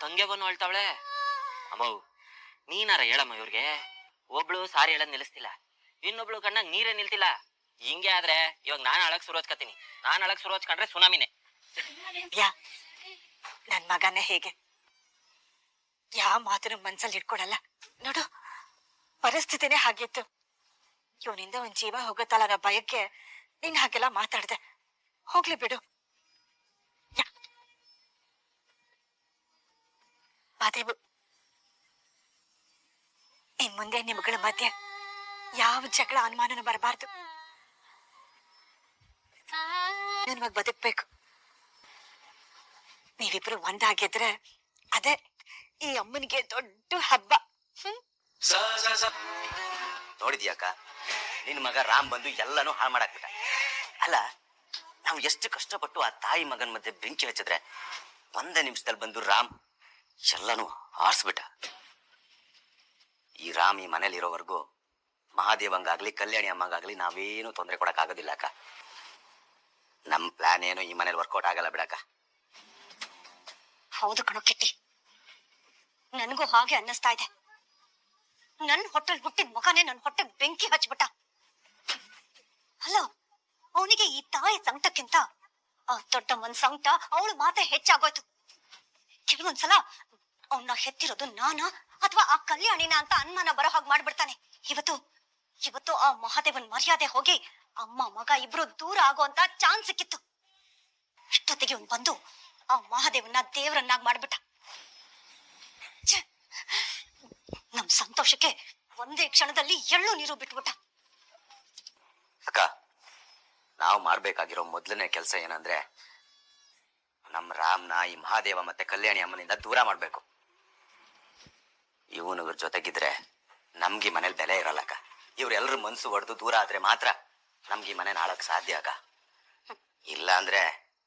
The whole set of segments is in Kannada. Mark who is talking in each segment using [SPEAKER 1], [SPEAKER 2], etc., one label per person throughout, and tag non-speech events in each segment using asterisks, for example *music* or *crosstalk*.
[SPEAKER 1] ತಂಗೆ ಬನ್ನು ಅಳ್ತಾವಳೆ? ಅಮ್ಮವ್ ನೀನಾರ ಹೇಳಮ್ಮ ಇವ್ರಿಗೆ? ಒಬ್ಳು ಸಾರಿ ಹೇಳದ್ ನಿಲ್ಲಿಸ್ತಿಲ್ಲ. ಇನ್ನೊಬ್ಳು ಕಣ್ಣಾಗ ನೀರೇ ನಿಲ್ತಿಲ್ಲ. ಹಿಂಗೆ ಆದ್ರೆ ಇವಾಗ ನಾನು ಅಳಕ್ ಶುರು ಹಚ್ಕತೀನಿ ನಾನು ಅಳಕ್ ಶುರು ಹಚ್ಕೊಂಡ್ರೆ ಸುನಾಮಿನೇ.
[SPEAKER 2] ಯಾ ನನ್ ಮಗನೇ ಹೇಗೆ? ಯಾವ ಮಾತನ್ನು ಮನ್ಸಲ್ಲಿ ಇಟ್ಕೊಳಲ್ಲ? ನೋಡು ಪರಿಸ್ಥಿತಿನೇ ಹಾಗಿತ್ತು. ಇವನಿಂದ ಒಂದ್ ಜೀವ ಹೋಗುತ್ತಲ್ಲ ಅನ್ನೋ ಭಯಕ್ಕೆ ನೀನ್ ಹಾಗೆಲ್ಲ ಮಾತಾಡ್ದೆ. ಹೋಗ್ಲಿ ಬಿಡು. ಮಾದೇವು. ಇನ್ ಮುಂದೆ ನಿಮ್ಗಳ ಮಧ್ಯೆ ಯಾವ ಜಗಳ ಅನುಮಾನನೂ ಬರಬಾರ್ದು. ನಿಮಗ್ ಬದುಕ್ಬೇಕು. ನೀವಿಬ್ರು ಒಂದಾಗಿದ್ರೆ ಅದೇ ಈ ಅಮ್ಮನಿಗೆ ದೊಡ್ಡ ಹಬ್ಬ.
[SPEAKER 3] ನೋಡಿದ್ಯಾಕ ನಿನ್ ಮಗ ರಾಮ್ ಬಂದು ಎಲ್ಲಾನು ಹಾಳು ಮಾಡಾಕ್ಬಿಟ್ಟ. ಅಲ್ಲ, ನಾವು ಎಷ್ಟು ಕಷ್ಟಪಟ್ಟು ಆ ತಾಯಿ ಮಗನ ಮಧ್ಯೆ ಬೆಂಕಿ ಹಚ್ಚಿದ್ರೆ ಒಂದೇ ನಿಮಿಷದಲ್ಲಿ ಬಂದು ರಾಮ್ ಎಲ್ಲಾನು ಆರಿಸ್ಬಿಟ್ಟ. ಈ ರಾಮ್ ಈ ಮನೇಲಿ ಇರೋವರೆಗೂ ಮಹಾದೇವಂಗಾಗ್ಲಿ, ಕಲ್ಯಾಣಿ ಅಮ್ಮಗಾಗ್ಲಿ ನಾವೇನು ತೊಂದರೆ ಕೊಡಕ್ ಆಗೋದಿಲ್ಲ ಅಕ್ಕ. ನಮ್ ಪ್ಲಾನ್ ಏನು ಈ ಮನೇಲಿ ವರ್ಕೌಟ್ ಆಗಲ್ಲ ಬಿಡಕ್ಕ.
[SPEAKER 2] ಹೌದು ಕಣೋ ಕಿಟ್ಟಿ. ನನಗೂ ಹಾಗೆ ಅನ್ನಿಸ್ತಾ ಇದೆ. ನನ್ ಹೊಟ್ಟೆಲ್ ಹುಟ್ಟಿದ ಮಗನೇ ನನ್ ಹೊಟ್ಟೆಗ್ ಬೆಂಕಿ ಹಚ್ಬಿಟ್ಟ. ಹಲೋ ಅವನಿಗೆ ಈ ತಾಯಿ ಸಂಕಟಕ್ಕಿಂತ ಆ ದೊಡ್ಡ ಮನ್ ಸಂಕಟ ಅವಳು ಮಾತೆ ಹೆಚ್ಚಾಗೋಯ್ತು. ಕೆಲವೊಂದ್ಸಲ ಅವನ್ನ ಹೆತ್ತಿರೋದು ನಾನ ಅಥವಾ ಆ ಕಲ್ಯಾಣಿನ ಅಂತ ಅನುಮಾನ ಬರೋ ಹಾಗೆ ಮಾಡ್ಬಿಡ್ತಾನೆ. ಇವತ್ತು ಇವತ್ತು ಆ ಮಹಾದೇವನ್ ಮರ್ಯಾದೆ ಹೋಗಿ ಅಮ್ಮ ಮಗ ಇಬ್ರು ದೂರ ಆಗುವಂತ ಚಾನ್ಸ್ ಸಿಕ್ಕಿತ್ತು. ಅಷ್ಟೊತ್ತಿಗೆ ಅವ್ನ್ ಬಂದು ಆ ಮಹಾದೇವನ್ನ ದೇವರನ್ನಾಗಿ ಮಾಡ್ಬಿಟ್ಟ! ನಮ್ ಸಂತೋಷಕ್ಕೆ ಒಂದೇ ಕ್ಷಣದಲ್ಲಿ ಎಳ್ಳು ನೀರು ಬಿಟ್ಬಿಟ್ಟ.
[SPEAKER 3] ಅಕ್ಕ, ನಾವು ಮಾಡ್ಬೇಕಾಗಿರೋ ಮೊದಲನೇ ಕೆಲಸ ಏನಂದ್ರೆ, ನಮ್ ರಾಮ್ನ ಈ ಮಹಾದೇವ ಮತ್ತೆ ಕಲ್ಯಾಣಿ ಅಮ್ಮನಿಂದ ದೂರ ಮಾಡ್ಬೇಕು. ಇವನು ಇವ್ರ ಜೊತೆಗಿದ್ರೆ ನಮ್ಗೆ ಮನೇಲಿ ಬೆಲೆ ಇರಲ್ಲಕ್ಕ ಇವ್ರೆಲ್ರ ಮನ್ಸು ಹೊಡೆದು ದೂರ ಆದ್ರೆ ಮಾತ್ರ ನಮ್ಗೆ ಮನೆ ನಾಳಕ್ ಸಾಧ್ಯ ಅಕ್ಕ. ಇಲ್ಲ ಅಂದ್ರೆ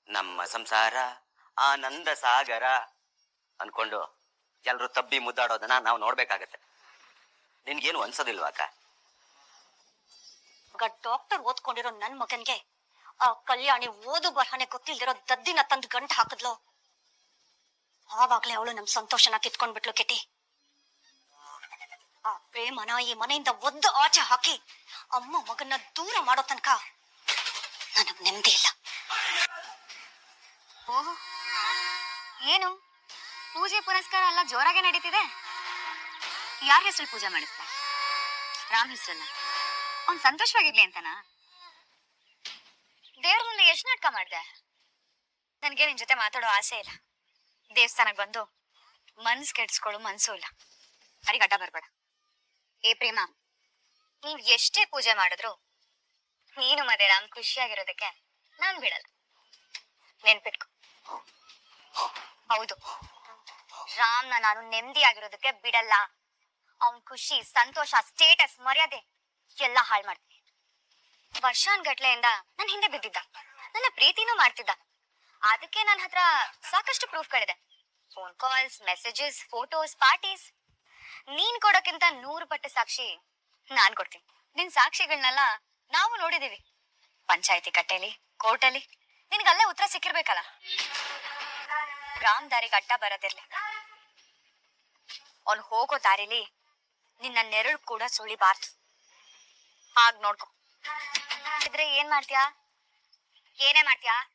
[SPEAKER 3] ನಮ್ಮ ಸಂಸಾರ ಆನಂದ ಸಾಗರ ಅನ್ಕೊಂಡು ಎಲ್ರು ತಬ್ಬಿ ಮುದ್ದಾಡೋದನ್ನ ನಾವು ನೋಡ್ಬೇಕಾಗತ್ತೆ. ನಿನ್ಗೇನು ಅನ್ಸೋದಿಲ್ವಾ
[SPEAKER 2] ಆಗ ಡಾಕ್ಟರ್ ಓದ್ಕೊಂಡಿರೋ ನನ್ ಮಗನ್ಗೆ ಆ ಕಲ್ಯಾಣಿ ಓದು ಬರಹನೆ ಗೊತ್ತಿಲ್ದಿರೋ ದದ್ದಿನ ತಂದು ಗಂಟು ಹಾಕಿದ್ಲು. ಆವಾಗ್ಲೇ ಅವಳು ನಮ್ ಸಂತೋಷನ ಕಿತ್ಕೊಂಡ್ಬಿಟ್ಲು ಕೆಟಿ. ಆ ಪ್ರೇಮನ ಈ ಮನೆಯಿಂದ ಒದ್ದು ಆಚೆ ಹಾಕಿ ಅಮ್ಮ ಮಗನ್ನ ದೂರ ಮಾಡೋ ತನಕ ನನಗ್ ನೆಮ್ಮದಿ ಇಲ್ಲ.
[SPEAKER 4] ಓಹೋ, ಏನು? ಪೂಜೆ ಪುರಸ್ಕಾರ ಎಲ್ಲ ಜೋರಾಗೆ ನಡೀತಿದೆ? ಯಾರ ಹೆಸರು ಪೂಜೆ ಮಾಡಿಸ್ತಾ ರಾಮ್ ಹೆಸರನ್ನ? ಅವ್ನ್ ಸಂತೋಷವಾಗಿರ್ಲಿ ಅಂತನಾ? ದೇವ್ರ ಮುಂದೆ ಎಷ್ಟು ನಾಟಕ ಮಾಡ್ದೆ? ನನಗೆ ನಿನ್ ಜೊತೆ ಮಾತಾಡೋ ಆಸೆ ಇಲ್ಲ. ದೇವಸ್ಥಾನಕ್ ಬಂದು ಮನ್ಸ್ ಕೆಡ್ಸ್ಕೊಳ್ಳೋ ಮನ್ಸು ಇಲ್ಲ. ಅಡ್ಡ ಬರ್ಬೇಡ. ಏ ಪ್ರೇಮ, ನೀವ್ ಎಷ್ಟೇ ಪೂಜೆ ಮಾಡಿದ್ರು ನೀನು ಮತ್ತೆ ರಾಮ್ ಖುಷಿಯಾಗಿರೋದಕ್ಕೆ ನಾನ್ ಬಿಡಲ್ಲ. ನೆನ್ಪಿಟ್ಕೊ. ಹೌದು. ರಾಮ್ನ ನಾನು ನೆಮ್ಮದಿಯಾಗಿರೋದಕ್ಕೆ ಬಿಡಲ್ಲ. ಅವನ್ ಖುಷಿ, ಸಂತೋಷ ಸ್ಟೇಟಸ್ ಮರ್ಯಾದೆ ಎಲ್ಲ ಹಾಳು ಮಾಡ್ತೀನಿ. ವರ್ಷಾನ್ ಗಟ್ಲೆಯಿಂದ ನನ್ ಹಿಂದೆ ಬಿದ್ದಿದ್ದ. ನನ್ನ ಪ್ರೀತಿನೂ ಮಾಡ್ತಿದ್ದ. ಅದಕ್ಕೆ ನನ್ನ ಹತ್ರ ಸಾಕಷ್ಟು ಪ್ರೂಫ್ಗಳಿದೆ phone calls messages photos parties ನೀನ್ ಕೊಡೋಕ್ಕಿಂತ ನೂರು ಪಟ್ಟು ಸಾಕ್ಷಿ ನಾನ್ ಕೊಡ್ತೀನಿ. ನಿನ್ ಸಾಕ್ಷಿಗಳನ್ನೆಲ್ಲ ನಾವು ನೋಡಿದೀವಿ. ಪಂಚಾಯತಿ ಕಟ್ಟೆಲಿ, ಕೋರ್ಟಲ್ಲಿ. ನಿನ್ಗಲ್ಲೇ ಉತ್ತರ ಸಿಕ್ಕಿರ್ಬೇಕಲ್ಲ. ರಾಮ್ ದಾರಿಗೆ ಅಡ್ಡ ಬರೋದಿರ್ಲಿ. ಅವ್ನು ಹೋಗೋ ದಾರಿಲಿ ನಿನ್ನ ನೆರಳು ಕೂಡ ಸುಳಿಬಾರ್ದು ಹಾಗ್ ನೋಡ್ಕೊ. ಇದ್ರೆ ಏನ್ ಮಾಡ್ತೀಯಾ? ಏನೇ ಮಾಡ್ತೀಯಾ?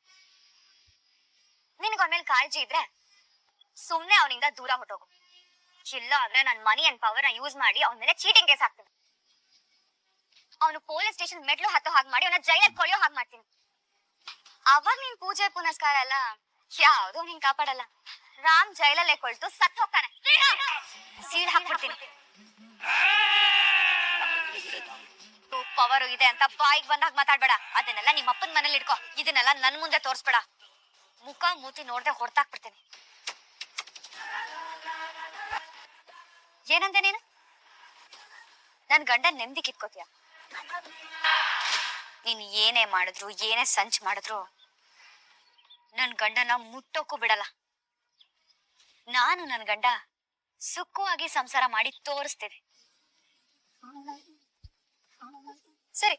[SPEAKER 4] ನಿನಗ ಕಾಳಜಿ ಇದ್ರೆ ಸುಮ್ನೆ ಅವನಿಂದ ದೂರ ಹೊಟ್ಟೋಗು ಇಲ್ಲ ಆದ್ರೆ ನನ್ ಮನಿ ಅಂಡ್ ಪವರ್ನ ಯೂಸ್ ಮಾಡಿ ಅವನ ಮೇಲೆ ಚೀಟಿಂಗ್ ಕೇಸ್ ಹಾಕ್ತೀನಿ. ಅವನು ಪೊಲೀಸ್ ಸ್ಟೇಷನ್ ಮೆಟ್ಲು ಹತ್ತೋ ಹಾಗೆ ಮಾಡಿ ಅವನ ಜೈಲಲ್ಲಿ ಕೊಳೆಯೋ ಹಾಗೆ ಮಾಡ್ತೀನಿ. ಅವಾಗ ನಿನ್ ಪೂಜೆ ಪುನಸ್ಕಾರ ಅಲ್ಲ? ಯಾವ್ದು ನಿನ್ ಕಾಪಾಡಲ್ಲ? ರಾಮ್ ಜೈಲಲ್ಲೇ ಕೊಳ್ತು, ಸತ್ ಹೋಗ್ತಾನೆ. ಸೀಲ್ ಹಾಕ್ಬಿಡ್ತೀನಿ. ಪವರ್ ಇದೆ ಅಂತ ಬಾಯಿಗೆ ಬಂದಾಗ ಮಾತಾಡ್ಬೇಡ. ಅದನ್ನೆಲ್ಲ ನಿಮ್ಮ ಅಪ್ಪನ ಮನೇಲಿ ಇಟ್ಕೋ. ಇದನ್ನೆಲ್ಲ ನನ್ ಮುಂದೆ ತೋರ್ಸ್ಬೇಡ. ಮುಖ ಮೂತಿ ನೋಡ್ದೆ ಹೊಡ್ತಾಕ್ಬಿಡ್ತೀನಿ. ಏನಂದೆ ನೀನು? ನನ್ ಗಂಡ ನೆಮ್ಮದಿ ಕಿತ್ಕೋತೀಯ? ನೀನ್ ಏನೇ ಮಾಡಿದ್ರು, ಏನೇ ಸಂಚ್ ಮಾಡಿದ್ರು, ನನ್ ಗಂಡನ ಮುಟ್ಟೋಕ್ಕೂ ಬಿಡಲ್ಲ. ನಾನು ನನ್ ಗಂಡ ಸುಖವಾಗಿ ಸಂಸಾರ ಮಾಡಿ ತೋರಿಸ್ತೇವೆ. ಸರಿ,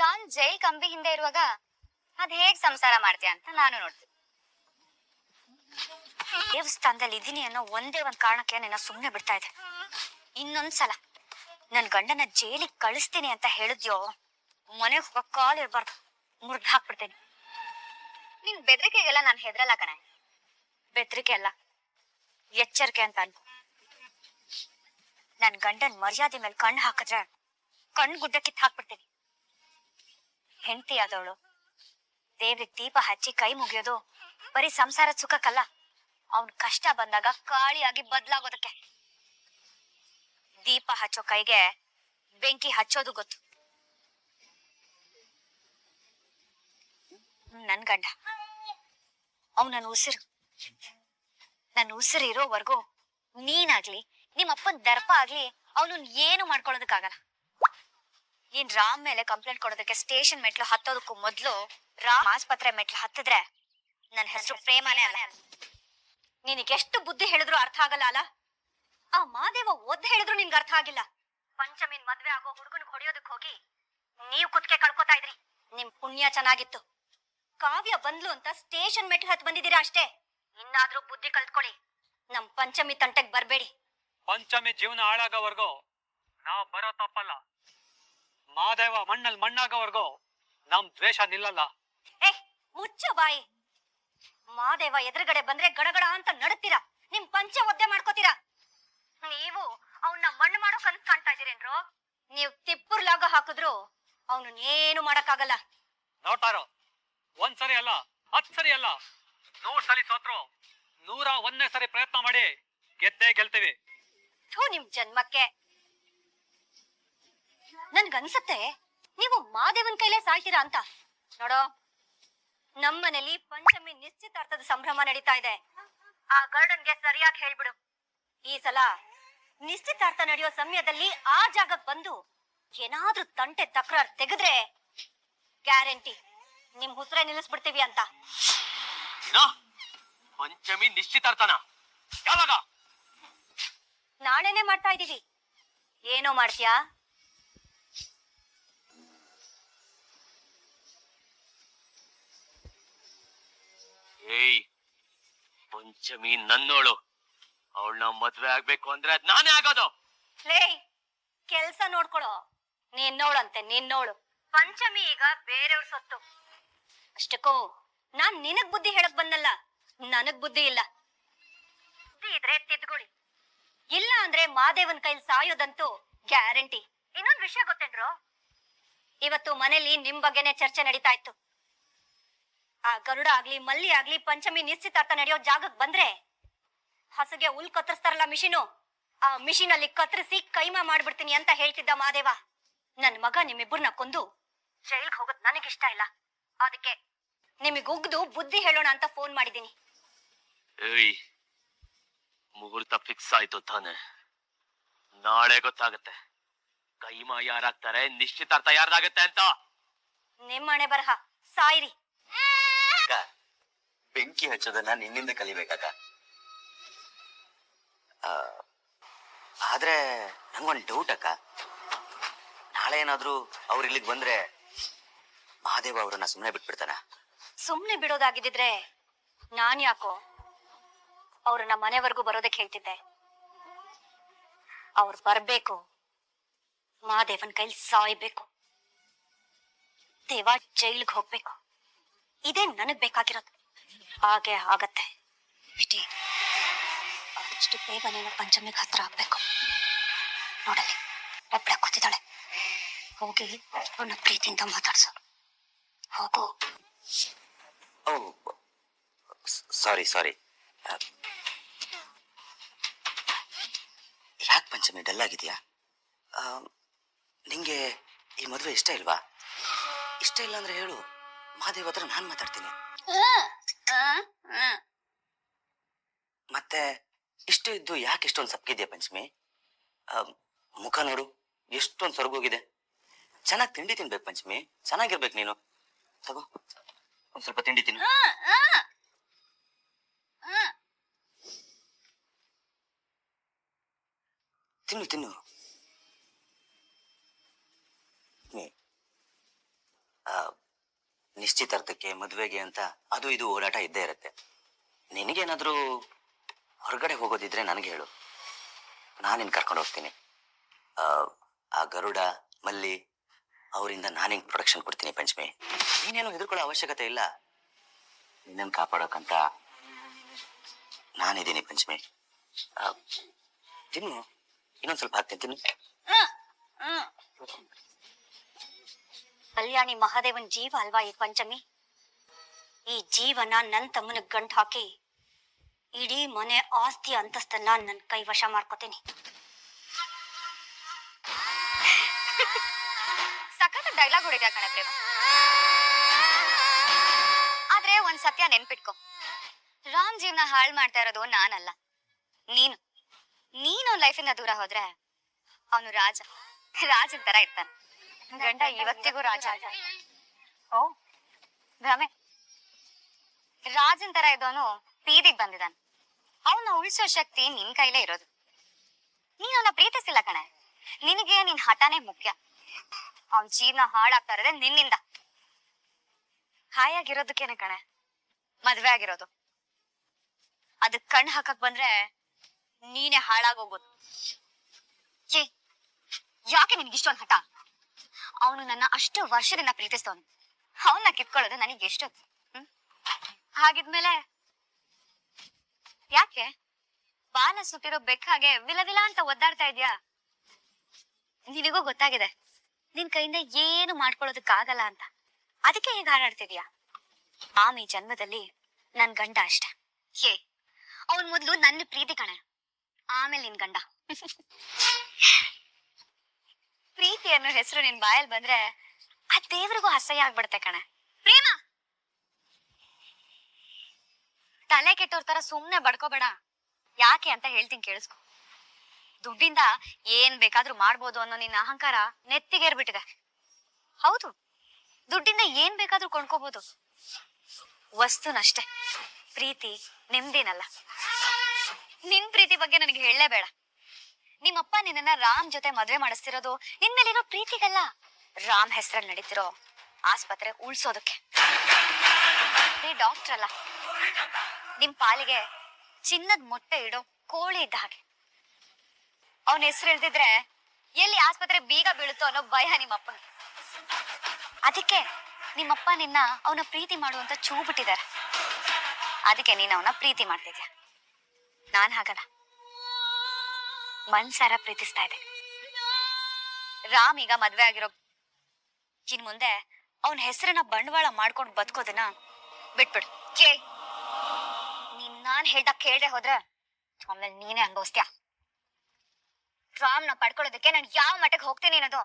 [SPEAKER 4] ರಾಮ್ ಜೈ ಕಂಬಿ ಹಿಂದೆ ಇರುವಾಗ ಅದ್ ಹೇಗ್ ಸಂಸಾರ ಮಾಡ್ತೀಯ ಅಂತ ನಾನು ನೋಡ್ತೀನಿ. ದೇವಸ್ಥಾನದಲ್ಲಿ ಇದ್ದೀನಿ ಅನ್ನೋ ಒಂದೇ ಒಂದ್ ಕಾರಣಕ್ಕೆ ನಿನ್ನ ಸುಮ್ನೆ ಬಿಡ್ತಾ ಇದೆ ಇನ್ನೊಂದ್ಸಲ ನನ್ ಗಂಡನ ಜೈಲಿಗೆ ಕಳಿಸ್ತೀನಿ ಅಂತ ಹೇಳಿದ್ಯೋ ಮನೆಗೆ ಹೋಗೋ ಕಾಲ್ ಇರ್ಬಾರ್ದು. ಮುರ್ದ್ ಹಾಕ್ಬಿಡ್ತೇನೆ. ನಿನ್ ಬೆದರಿಕೆಗೆಲ್ಲ ನಾನ್ ಹೆದ್ರಲ್ಲ ಕಣೆ. ಬೆದರಿಕೆ ಅಲ್ಲ ಎಚ್ಚರಿಕೆ ಅಂತ ಅನ್ಕೋ. ನನ್ ಗಂಡನ್ ಮರ್ಯಾದೆ ಮೇಲೆ ಕಣ್ಣು ಹಾಕಿದ್ರೆ ಕಣ್ಣು ಗುಡ್ಡ ಕಿತ್ ಹಾಕ್ಬಿಡ್ತೀನಿ. ಹೆಂಡತಿ ಆದವಳು ದೇವ್ರಿಗೆ ದೀಪ ಹಚ್ಚಿ ಕೈ ಮುಗಿಯೋದು ಬರೀ ಸಂಸಾರದ ಸುಖಕ್ಕಲ್ಲ. ಅವನ್ ಕಷ್ಟ ಬಂದಾಗ ಕಾಳಿಯಾಗಿ ಬದ್ಲಾಗೋದಕ್ಕೆ. ದೀಪ ಹಚ್ಚೋ ಕೈಗೆ ಬೆಂಕಿ ಹಚ್ಚೋದು ಗೊತ್ತು. ನನ್ ಗಂಡ ಅವ್ ನನ್ ಉಸಿರು. ನನ್ ಉಸಿರು ಇರೋವರೆಗೂ ನೀನಾಗ್ಲಿ ನಿಮ್ ಅಪ್ಪನ್ ದರ್ಪ ಆಗ್ಲಿ ಅವನು ಏನು ಮಾಡ್ಕೊಳ್ಳೋದಕ್ಕಾಗಲ್ಲ. ನೀನ್ ರಾಮ್ ಮೇಲೆ ಕಂಪ್ಲೇಂಟ್ ಕೊಡೋದಕ್ಕೆ ಸ್ಟೇಷನ್ ಮೆಟ್ಲು ಹತ್ತೋದಕ್ಕೂ ಮೊದ್ಲು ರಾಮ್ ಆಸ್ಪತ್ರೆ ಮೆಟ್ಲು ಹತ್ತಿದ್ರೆ ನನ್ನ ಹೆಸರು ಪ್ರೇಮನೇ ಅಲ್ಲ.
[SPEAKER 2] ನಿನಗೆಷ್ಟು ಬುದ್ಧಿ ಹೇಳಿದ್ರು ಅರ್ಥ ಆಗಲ್ಲ ಅಲ್ಲ ಆ ಮಾದೇವ ಒದ್ದು ಹೇಳಿದ್ರು ನಿನ್ಗೆ ಅರ್ಥ ಆಗಿಲ್ಲ. ಪಂಚಮಿನ್ ಮದ್ವೆ ಆಗೋ ಹುಡುಗನ್ ಹೊಡಿಯೋದಕ್ ಹೋಗಿ ನೀವು ಕುತ್ಕೆ ಕಳ್ಕೊತಾ ಇದ್ರಿ. ನಿಮ್ ಪುಣ್ಯ ಚೆನ್ನಾಗಿತ್ತು. ಕಾವ್ಯ ಬಂದ್ಲು ಅಂತ ಸ್ಟೇಷನ್ ಮೆಟ್ಲು ಹತ್ ಬಂದಿದ್ದೀರಾ ಅಷ್ಟೇ? ಇನ್ನಾದ್ರೂ ಬುದ್ಧಿ ಕಲ್ತ್ಕೊಳ್ಳಿ. ನಮ್ ಪಂಚಮಿ ತಂಟೆಗ್ ಬರ್ಬೇಡಿ.
[SPEAKER 5] ಪಂಚಮಿ ಜೀವನ ಹಾಳಾಗೋವರೆಗೂ ನಾವ್ ಬರೋ ತಪ್ಪಲ್ಲ. ಮಾದೇವ ಮಣ್ಣಲ್ ಮಣ್ಣಾಗೋವರೆಗೂ ನಮ್ ದ್ವೇಷ ನಿಲ್ಲಲ್ಲ.
[SPEAKER 2] ಏ ಮುಚ್ಚ ಬಾಯಿ. ಮಾದೇವ ಎದುರುಗಡೆ ಬಂದ್ರೆ ಗಡಗಡ ಅಂತ ನಡುತ್ತೀರಾ ನಿಮ್ ಪಂಚೆ ಒದ್ದೆ ಮಾಡ್ಕೋತೀರಾ? ನೀವು ಅವನ್ನ ಮಣ್ಣು ಮಾಡೋ ಕನ್ಸ್ ಕಾಣ್ತಾ ಇದೀರೇನ್ರು ನೀವ್ ತಿಪ್ಪುರ್ಲಾಗ ಹಾಕಿದ್ರು ಅವನು ಏನು ಮಾಡಕ್ಕಾಗಲ್ಲ.
[SPEAKER 5] ನೋಡ್ತಾರೋ ಒಂದ್ ಸರಿ ಅಲ್ಲ ಹತ್ ಸರಿ ಅಲ್ಲ. ನೂರ್ ಸರಿ ಸೋತ್ರು ನೂರ ಒಂದನೇ ಸರಿ ಪ್ರಯತ್ನ ಮಾಡಿ ಗೆದ್ದೇ ಗೆಲ್ತೀವಿ.
[SPEAKER 2] ಥೂ ನಿಮ್ ಜನ್ಮಕ್ಕೆ. ನನ್ಗನ್ಸತ್ತೆ ನೀವು ಮಾದೇವನ್ ಕೈಲೇ ಸಾಯ್ತೀರಾ ಅಂತ. ನೋಡೋ ನಮ್ಮನೇಲಿ ಪಂಚಮಿ ನಿಶ್ಚಿತಾರ್ಥದ ಸಂಭ್ರಮ ನಡೀತಾ ಇದೆ. ಆ ಗಾರ್ಡನ್ಗೆ ಸರಿಯಾಗಿ ಹೇಳ್ಬಿಡು. ಈ ಸಲ ನಿಶ್ಚಿತಾರ್ಥ ನಡೆಯೋ ಸಮಯದಲ್ಲಿ ಆ ಜಾಗಕ್ಕೆ ಬಂದು ಏನಾದ್ರೂ ತಂಟೆ ತಕರಾರ್ ತೆಗೆದ್ರೆ ಗ್ಯಾರಂಟಿ. ನಿಮ್ ಹುಸ್ರೆ ನಿಲ್ಲಿಸ್ಬಿಡ್ತೀವಿ ಅಂತ.
[SPEAKER 5] ಪಂಚಮಿ ನಿಶ್ಚಿತಾರ್ಥನ? ಯಾವಾಗ?
[SPEAKER 2] ನಾಳೆನೆ ಮಾಡ್ತಾ ಇದೀವಿ ಏನೋ ಮಾಡ್ತೀಯಾ?
[SPEAKER 6] ಏಯ್, ಪಂಚಮಿ ನನ್ನೋಳು. ಅವಳನ್ನ ಮದ್ವೆ ಆಗ್ಬೇಕು ಅಂದ್ರೆ ಅದ್ ನಾನೇ ಆಗೋದು.
[SPEAKER 2] ಲೇ, ಕೆಲ್ಸ ನೋಡ್ಕೊಳೋ. ನಿನ್ನೋಳಂತೆ, ನಿನ್ನೋಳು. ಪಂಚಮಿ ಈಗ ಬೇರೆಯವ್ರ ಸೊತ್ತು. ಅಷ್ಟಕ್ಕೂ, ನಾನ್ ನಿನಗ್ ಬುದ್ಧಿ ಹೇಳಕ್ ಬಂದಲ್ಲ. ನನಗ್ ಬುದ್ಧಿ ಇಲ್ಲ. ಬುದ್ಧಿ ಇದ್ರೆ ತಿದ್ಗುಳಿ. ಇಲ್ಲ ಅಂದ್ರೆ ಮಾದೇವನ್ ಕೈಲಿ ಸಾಯೋದಂತೂ ಗ್ಯಾರಂಟಿ. ಇನ್ನೊಂದ್ ವಿಷಯ ಗೊತ್ತೇನ್ರು? ಇವತ್ತು ಮನೇಲಿ ನಿಮ್ ಬಗ್ಗೆನೆ ಚರ್ಚೆ ನಡೀತಾ ಇತ್ತು. ಆ ಗರುಡ ಆಗ್ಲಿ ಮಲ್ಲಿ ಆಗ್ಲಿ ಪಂಚಮಿ ನಿಶ್ಚಿತಾರ್ಥ ನಡೆಯೋ ಜಾಗಕ್ಕೆ ಬಂದ್ರೆ ಹಸುಗೆ ಹುಲ್ ಕತ್ತರಿಸ್ತಾರಲ್ಲ ಮಿಷಿನು. ಆ ಮಿಷಿನ್ ಅಲ್ಲಿ ಕತ್ತರಿಸಿ ಕೈಮಾ ಮಾಡ್ಬಿಡ್ತೀನಿ ಅಂತ ಹೇಳ್ತಿದ್ದ ಮಾದೇವ ನನ್ ಮಗ ನಿಮ್ಮಿಬ್ಬರನ್ನ ಕೊಂದು ಜೈಲ್ಗೆ ಹೋಗೋದ್ ನನಗಿಷ್ಟ ಇಲ್ಲ. ಅದಕ್ಕೆ ನಿಮಗೆ ಉಗ್ದು ಬುದ್ಧಿ ಹೇಳೋಣ ಅಂತ ಫೋನ್ ಮಾಡಿದೀನಿ
[SPEAKER 6] ಏಯ್ ಮುಹೂರ್ತ ಫಿಕ್ಸ್ ಆಯ್ತು ತಾನೆ. ನಾಳೆ ಗೊತ್ತಾಗತ್ತೆ. ಕೈಮಾ ಯಾರಾಗ್ತಾರೆ ನಿಶ್ಚಿತಾರ್ಥ ಯಾರ್ದಾಗತ್ತೆ ಅಂತ.
[SPEAKER 2] ನಿಮ್ಮ ಹಣೆ ಬರಹ ಸಾಯಿರಿ.
[SPEAKER 3] ಬೆಂಕಿ ಹಚ್ಚೋದನ್ನ ನಿನ್ನಿಂದ ಕಲಿಬೇಕಾಗ ಆದ್ರೆ ನಂಗೊಂದ್ ಡೌಟ್ ಅಕ್ಕ. ನಾಳೆ ಏನಾದ್ರೂ ಅವ್ರು ಇಲ್ಲಿಗೆ ಬಂದ್ರೆ ಮಹಾದೇವ ಅವ್ರನ್ನ ಸುಮ್ಮನೆ ಬಿಟ್ಬಿಡ್ತಾನ.
[SPEAKER 2] ಸುಮ್ನೆ ಬಿಡೋದಾಗಿದ್ದಿದ್ರೆ ನಾನ್ ಯಾಕೋ ಅವ್ರನ್ನ ಮನೆವರೆಗೂ ಬರೋದಕ್ಕೆ ಹೇಳ್ತಿದ್ದೆ. ಅವ್ರು ಬರ್ಬೇಕು. ಮಹಾದೇವನ್ ಕೈಲಿ ಸಾಯ್ಬೇಕು. ದೇವ ಜೈಲ್ಗೆ ಹೋಗ್ಬೇಕು. ಇದೇ ನನಗ್ ಬೇಕಾಗಿರೋದು. ಹಾಗೆ ಆಗತ್ತೆ. ಬಿಟಿ ಆದಷ್ಟು ಬೇಗ ನೀನು ಪಂಚಮಿಗೆ ಹತ್ರ ಆಗ್ಬೇಕು. ನೋಡಲಿ ಒಬ್ಳೆ ಕೂತಿದ್ದಾಳೆ. ಹೋಗಿ ಅವನ ಪ್ರೀತಿಯಿಂದ ಮಾತಾಡ್ಸು. ಹೋಗು.
[SPEAKER 3] ಓ ಸಾರಿ ಸಾರಿ. ಯಾಕೆ ಪಂಚಮಿ ಡಲ್ ಆಗಿದೆಯಾ? ನಿಂಗೆ ಈ ಮದುವೆ ಇಷ್ಟ ಇಲ್ವಾ? ಇಷ್ಟ ಇಲ್ಲ ಅಂದ್ರೆ ಹೇಳು. ಮಹಾದೇವ್ ಹತ್ರ ನಾನು ಮಾತಾಡ್ತೀನಿ. ಮತ್ತೆ ಇಷ್ಟು ಇದ್ದು ಯಾಕೆ ಇಷ್ಟೊಂದು ಸಪ್ಕಿದ್ಯಾ ಪಂಚಮಿ? ಆ, ಮುಖ ನೋಡು ಎಷ್ಟೊಂದು ಸೊರಗೋಗಿದೆ. ಚೆನ್ನಾಗಿ ತಿಂಡಿ ತಿನ್ಬೇಕು ಪಂಚಮಿ. ಚೆನ್ನಾಗಿರ್ಬೇಕು ನೀನು. ತಗೋ ಒಂದ್ ಸ್ವಲ್ಪ ತಿಂಡಿ ತಿನ್ನು. ತಿನ್ನು ತಿನ್ನು ಹ್ಮ್. ಆ, ನಿಶ್ಚಿತಾರ್ಥಕ್ಕೆ ಮದುವೆಗೆ ಅಂತ ಅದು ಇದು ಓಡಾಟ ಇದ್ದೇ ಇರುತ್ತೆ. ನಿನಗೇನಾದರೂ ಹೊರಗಡೆ ಹೋಗೋದಿದ್ರೆ ನನಗೆ ಹೇಳು. ನಾನು ನಿನ್ ಕರ್ಕೊಂಡು ಹೋಗ್ತೀನಿ. ಆ, ಗರುಡ ಮಲ್ಲಿ ಅವರಿಂದ ನಾನೇ ಪ್ರೊಡಕ್ಷನ್ ಕೊಡ್ತೀನಿ ಪಂಚಮಿ. ನೀನೇನು ಹೆದರ್ಕೊಳ್ಳೋ ಅವಶ್ಯಕತೆ ಇಲ್ಲ. ನಿನ್ನನ್ನು ಕಾಪಾಡೋಕಂತ ನಾನಿದ್ದೀನಿ ಪಂಚಮಿ. ತಿನ್ನು. ಇನ್ನೊಂದು ಸ್ವಲ್ಪ ಹಾಕ್ತೀನಿ ತಿನ್ನು.
[SPEAKER 2] ಕಲ್ಯಾಣಿ ಮಹಾದೇವನ್ ಜೀವ ಅಲ್ವಾ ಈ ಪಂಚಮಿ? ಈ ಜೀವನ ನನ್ ತಮ್ಮನ ಗಂಟು ಹಾಕಿ ಇಡೀ ಮನೆ ಆಸ್ತಿ ಅಂತಸ್ತನ್ನ ನನ್ ಕೈ ವಶ ಮಾಡ್ಕೋತೀನಿ.
[SPEAKER 4] ಸಖತ್ ಡೈಲಾಗ್ ಹೊಡಿದ್ಯಾ ಕಣೆ ಪ್ರೇಮ? ಆದ್ರೆ ಒಂದ್ ಸತ್ಯ ನೆನ್ಪಿಟ್ಕೊ. ರಾಮ್ ಜೀವನ ಹಾಳ್ ಮಾಡ್ತಾ ಇರೋದು ನಾನಲ್ಲ. ನೀನು. ನೀನು ಲೈಫಿಂದ ದೂರ ಹೋದ್ರೆ ಅವನು ರಾಜ. ರಾಜನ್ ತರ ಇರ್ತಾನೆ. ಗಂಡ ಇವತ್ತಿಗೂ ರಾಜ. ಓ ಭ್ರಮೆ ರಾಜನ್ ತರ ಇದ್ದವನು ಬೀದಿಗ್ ಬಂದಿದ್ದಾನೆ ಅವನ್ನ ಉಳಿಸೋ ಶಕ್ತಿ ನಿನ್ ಕೈಲೇ ಇರೋದು. ನೀನ್ ಅವನ ಪ್ರೀತಿಸಿಲ್ಲ ಕಣೆ. ನಿನಗೆ ನಿನ್ ಹಠನೇ ಮುಖ್ಯ. ಅವನ್ ಜೀವನ ಹಾಳಾಗ್ತಾ ಇರೋದೇ ನಿನ್ನಿಂದ. ಹಾಯಾಗಿರೋದಕ್ಕೇನೆ ಕಣೆ. ಮದ್ವೆ ಆಗಿರೋದು. ಅದಕ್ ಕಣ್ ಹಾಕಕ್ ಬಂದ್ರೆ ನೀನೇ ಹಾಳಾಗೋಗೋದು ಯಾಕೆ ನಿನ್ಗಿಷ್ಟೊಂದು ಹಠ? ಅವನು ನನ್ನ ಅಷ್ಟು ವರ್ಷದಿಂದ ಪ್ರೀತಿಸ್ತವನು. ಅವನ್ನ ಕಿತ್ಕೊಳ್ಳೋದು ನನಗೆ ಎಷ್ಟು ಹ್ಮ್? ಹಾಗಿದ್ಮೇಲೆ ಯಾಕೆ? ಬಾಲ ಸುಟ್ಟಿರೋ ಬೆಕ್ಕಾಗೆ ವಿಲ ವಿಲವಿಲ ಅಂತ ಒದ್ದಾಡ್ತಾ ಇದ್ಯಾ? ನಿನಗೂ ಗೊತ್ತಾಗಿದೆ. ನಿನ್ ಕೈಯಿಂದ ಏನು ಮಾಡ್ಕೊಳ್ಳೋದಕ್ಕಾಗಲ್ಲ ಅಂತ. ಅದಕ್ಕೆ ಹೇಗೆ ಹಾರಾಡ್ತಿದ್ಯಾ? ಆಮ್ ಜನ್ಮದಲ್ಲಿ ನನ್ ಗಂಡ ಅಷ್ಟೆ. ಏ, ಅವನ್ ಮೊದ್ಲು ನನ್ನ ಪ್ರೀತಿ ಕಣೆ. ಆಮೇಲೆ ನಿನ್ ಗಂಡ. *laughs* ಪ್ರೀತಿ ಅನ್ನೋ ಹೆಸರು ನಿನ್ ಬಾಯಲ್ಲಿ ಬಂದ್ರೆ ಆ ದೇವ್ರಿಗೂ ಅಸಹ್ಯ ಆಗ್ಬಿಡುತ್ತೆ ಕಣೆ. ಪ್ರೇಮ! ತಲೆ ಕೆಟ್ಟೋರ್ ತರ ಸುಮ್ನೆ ಬಡ್ಕೋಬೇಡ. ಯಾಕೆ ಅಂತ ಹೇಳ್ತೀನಿ ಕೇಳಿಸ್ಕೊ. ದುಡ್ಡಿಂದ ಏನ್ ಬೇಕಾದ್ರೂ ಮಾಡ್ಬೋದು ಅನ್ನೋ ನಿನ್ನ ಅಹಂಕಾರ ನೆತ್ತಿಗೇರ್ಬಿಟ್ಟಿದೆ. ಹೌದು. ದುಡ್ಡಿಂದ ಏನ್ ಬೇಕಾದ್ರೂ ಕೊಂಡ್ಕೋಬಹುದು ವಸ್ತುನಷ್ಟೇ. ಪ್ರೀತಿ ನಿಮ್ದೇನಲ್ಲ. ನಿನ್ ಪ್ರೀತಿ ಬಗ್ಗೆ ನನಗೆ ಹೇಳಲೇಬೇಡ ನಿಮ್ಮಪ್ಪ ನಿನ್ನನ್ನ ರಾಮ್ ಜೊತೆ ಮದ್ವೆ ಮಾಡಿಸ್ತಿರೋದು ನಿನ್ಮೇಲಿರೋ ಪ್ರೀತಿಗಲ್ಲ ರಾಮ್ ಹೆಸರಲ್ಲಿ ನಡೀತಿರೋ ಆಸ್ಪತ್ರೆ ಉಳ್ಸೋದಕ್ಕೆ. ನೀ ಡಾಕ್ಟರ್ ಅಲ್ಲ. ನಿಮ್ ಪಾಲಿಗೆ ಚಿನ್ನದ ಮೊಟ್ಟೆ ಇಡೋ ಕೋಳಿ ಇದ್ದ ಹಾಗೆ. ಅವನ ಹೆಸರು ಹೇಳ್ತಿದ್ರೆ ಎಲ್ಲಿ ಆಸ್ಪತ್ರೆ ಬೀಗ ಬೀಳುತ್ತೋ ಅನ್ನೋ ಭಯ ನಿಮ್ಮಪ್ಪ ಅದಕ್ಕೆ ನಿಮ್ಮಪ್ಪ ನಿನ್ನ ಅವನ ಪ್ರೀತಿ ಮಾಡುವಂತ ಚೂ ಬಿಟ್ಟಿದ್ದಾರೆ ಅದಕ್ಕೆ ನೀನು ಅವನ ಪ್ರೀತಿ ಮಾಡ್ತಿದ್ಯಾ? ನಾನ್ ಹಾಗಲ್ಲ. ಮನ್ಸಾರ ಪ್ರೀತಿಸ್ತಾ ಇದೆ. ರಾಮ್ ಈಗ ಮದ್ವೆ ಆಗಿರೋ ಇನ್ ಮುಂದೆ ಅವನ ಹೆಸರನ್ನ ಬಂಡವಾಳ ಮಾಡ್ಕೊಂಡು ಬದುಕೋದನ್ನ ಬಿಟ್ಬಿಡು. ಕೇ ನೀನ್ ನಾನ್ ಹೇಳ್ದ ಕೇಳ್ದೆ ಹೋದ್ರೆ ಆಮೇಲೆ ನೀನೇ ಅನ್ಭವಿಸ್ತ್ಯಾ ರಾಮ್ನ ಪಡ್ಕೊಳ್ಳೋದಕ್ಕೆ ನಾನು ಯಾವ ಮಟ್ಟಕ್ಕೆ ಹೋಗ್ತೀನಿ ಅನ್ನೋದು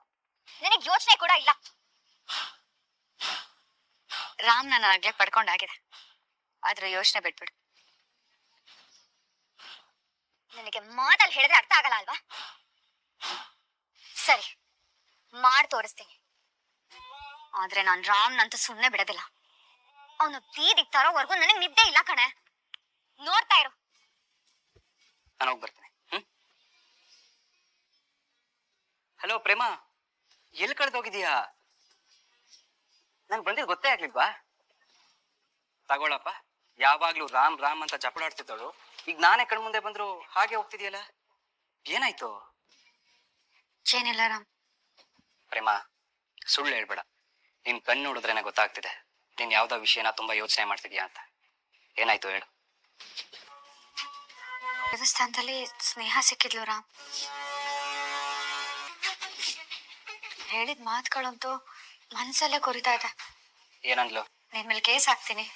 [SPEAKER 4] ನನಗೆ ಯೋಚನೆ ಕೂಡ ಇಲ್ಲ. ರಾಮ್ ನನ್ನ ಆಗ್ಲೇ ಪಡ್ಕೊಂಡಾಗಿದೆ ಆದ್ರೆ ಯೋಚನೆ ಬಿಟ್ಬಿಡು. ನನಗೆ ಮಾತಲ್ಲಿ ಹೇಳಿದ್ರೆ ಅರ್ಥ ಆಗಲ್ಲ ಅಲ್ವಾ? ಸರಿ, ಮಾಡ್ ತೋರಿಸ್ತೀನಿ. ಆದ್ರೆ ನಾನ್ ರಾಮ್ನಂತೂ ಸುಮ್ನೆ ಬಿಡೋದಿಲ್ಲ. ಅವನು ಬೀದಿಗ್ ತರೋವರೆಗೂ ನನಗೆ ನಿದ್ದೆ ಇಲ್ಲ ಕಣೆ. ನೋಡ್ತಾ ಇರು.
[SPEAKER 7] ನಾನು ಹೋಗಿ ಬರ್ತೇನೆ. ಹಲೋ, ಪ್ರೇಮ. ಎಲ್ಲಿ ಕಳೆದೋಗಿದೀಯಾ ನನ್ ಬಂದಿದ್ದು ಗೊತ್ತೇ ಆಗ್ಲಿಲ್ವಾ? ತಗೊಳಪ್ಪ. ಯಾವಾಗ್ಲೂ ರಾಮ್ ರಾಮ್ ಅಂತ ಚಪಡಾಡ್ತಿದ್ದಳು ಈಗ ನಾನೇ ಕಣ್ಮುಂದೆ ಬಂದ್ರು ಹಾಗೆ ಹೋಗ್ತಿದ್ಯಲ್ಲ? ಏನಾಯ್ತು?
[SPEAKER 4] ಏನಿಲ್ಲ ರಾಮ್.
[SPEAKER 7] ಪ್ರೇಮ ಸುಳ್ಳು ಹೇಳ್ಬೇಡ. ನಿನ್ ಕಣ್ಣು ನೋಡಿದ್ರೇನೆ ಗೊತ್ತಾಗ್ತಿದೆ. ನೀನ್ ಯಾವ್ದೋ ವಿಷಯನ ತುಂಬಾ ಯೋಚನೆ ಮಾಡ್ತಿದ್ಯಾ ಅಂತ. ಏನಾಯ್ತು ಹೇಳು.
[SPEAKER 4] ದೇವಸ್ಥಾನದಲ್ಲಿ ಸ್ನೇಹ ಸಿಕ್ಕಿದ್ಲು ರಾಮ್. ಹೇಳಿದ ಮಾತುಗಳಂತೂ ಮನ್ಸಲ್ಲೇ ಕೊರಿತಾ ಇದೆ.
[SPEAKER 7] ಏನಂದ್ಲು?
[SPEAKER 4] ನಿನ್ ಮೇಲೆ ಕೇಸ್ ಹಾಕ್ತೀನಿ.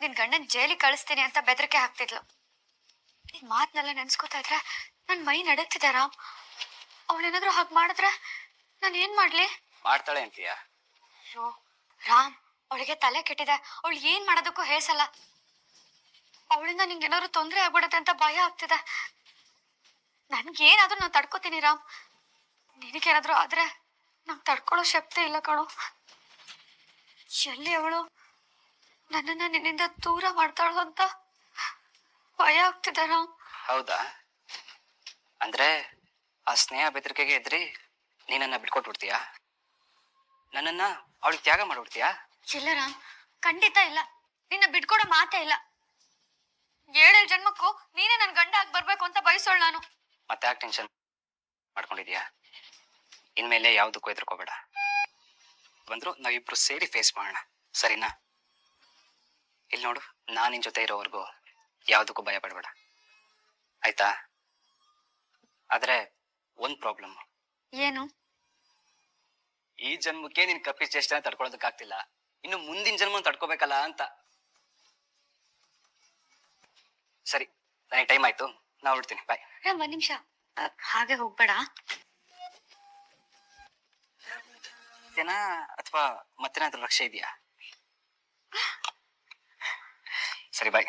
[SPEAKER 4] ನಿನ್ ಗಂಡನ್ ಜೈಲಿಗೆ ಕಳಿಸ್ತೀನಿ ಅಂತ ಬೆದರಿಕೆ ಹಾಕ್ತಿದ್ಲು. ನಿನ್ ಮಾತ್ನೆಲ್ಲ ನೆನ್ಸ್ಕೊತಾ ಇದ್ರೆ ನನ್ ಮೈ ನಡಕ್ತಿದೆ ರಾಮ್. ಅವಳೇನಾದ್ರೂ ಹಾಗೆ ಮಾಡಿದ್ರೆ ನಾನು ಏನ್ ಮಾಡ್ಲಿ?
[SPEAKER 7] ಮಾಡ್ತಾಳೆ ಅಂತೀಯ?
[SPEAKER 4] ಅಯ್ಯೋ ರಾಮ್ ಅವಳಿಗೆ ತಲೆ ಕೆಟ್ಟಿದೆ. ಅವಳು ಏನ್ ಮಾಡೋದಕ್ಕೂ ಹೇಸಲ್ಲ ಅವಳಿಂದ ನಿಂಗೆ ಏನಾದ್ರು ತೊಂದರೆ ಆಗ್ಬಿಡತ್ತೆ ಅಂತ ಭಯ ಆಗ್ತಿದೆ. ನನ್ಗೇನಾದ್ರೂ ನಾನು ತಡ್ಕೋತೀನಿ ರಾಮ್. ನಿನಗೇನಾದ್ರೂ ಆದ್ರೆ ನಂಗೆ ತಡ್ಕೊಳ್ಳೋ ಶಕ್ತಿ ಇಲ್ಲ ಕಣೋ. ಎಲ್ಲಿ ಅವಳು? ನನ್ನನ್ನ ನಿನ್ನಿಂದ ದೂರ ಮಾಡ್ತಾಳು ಅಂತ ಭಯ ಆಗ್ತಿದೆ
[SPEAKER 7] ಹೌದಾ? ಅಂದ್ರೆ ಆ ಸ್ನೇಹ ಬೆದರಿಕೆಗೆ ಎದ್ರಿ ನೀನನ್ನ ಬಿಟ್ಕೊಟ್ಬಿಡ್ತೀಯಾ? ನನ್ನನ್ನ ಅವಳಿಗೆ ತ್ಯಾಗ ಮಾಡ್ಬಿಡ್ತೀಯಾ?
[SPEAKER 4] ಇಲ್ಲ ರಾಮ್ ಖಂಡಿತ ಇಲ್ಲ. ನಿನ್ನ ಬಿಟ್ಕೊಡೋ ಮಾತೇ ಇಲ್ಲ. ಏಳೇಳು ಜನ್ಮಕ್ಕೂ ನೀನೇ ನನ್ ಗಂಡ ಆಗಿ ಬರ್ಬೇಕು ಅಂತ ಬಯಸೋಳ್ ನಾನು.
[SPEAKER 7] ಮತ್ತೆ ಯಾಕೆ ಟೆನ್ಷನ್ ಮಾಡ್ಕೊಂಡಿದ್ಯಾ? ಇನ್ಮೇಲೆ ಯಾವುದಕ್ಕೂ ಹೆದರ್ಕೋಬೇಡ. ಬಂದ್ರು ನಾವಿಬ್ರು ಸೇರಿ ಫೇಸ್ ಮಾಡೋಣ. ಸರಿನಾ? ಇಲ್ಲಿ ನೋಡು ನಾನು ನಿನ್ ಜೊತೆ ಇರೋವರೆಗೂ ಯಾವುದಕ್ಕೂ ಭಯ ಪಡಬೇಡ. ಆಯ್ತಾ? ಆದ್ರೆ ಒಂದ್ ಪ್ರಾಬ್ಲಮ್
[SPEAKER 4] ಏನು?
[SPEAKER 7] ಈ ಜನ್ಮಕ್ಕೆ ನಿನ್ ಕಪ್ಪಿ ಚೇಷ್ಟನ ತಡ್ಕೊಳ್ಳೋದಕ್ಕಾಗ್ತಿಲ್ಲ ಇನ್ನು ಮುಂದಿನ ಜನ್ಮ ತಡ್ಕೋಬೇಕಲ್ಲ ಅಂತ. ಸರಿ ನನಗೆ ಟೈಮ್ ಆಯ್ತು. ನಾ ಹೊರಡ್ತೀನಿ. ಬಾಯ್
[SPEAKER 4] ರಾಮ್ ಒಂದ್ ನಿಮಿಷ. ಹಾಗೆ ಹೋಗ್ಬೇಡ.
[SPEAKER 7] ಏನಾ ಅಥವಾ ಮತ್ತೇನಾದ್ರೂ ರಕ್ಷೆ ಇದೆಯಾ? ಸರಿ ಬಾಯ್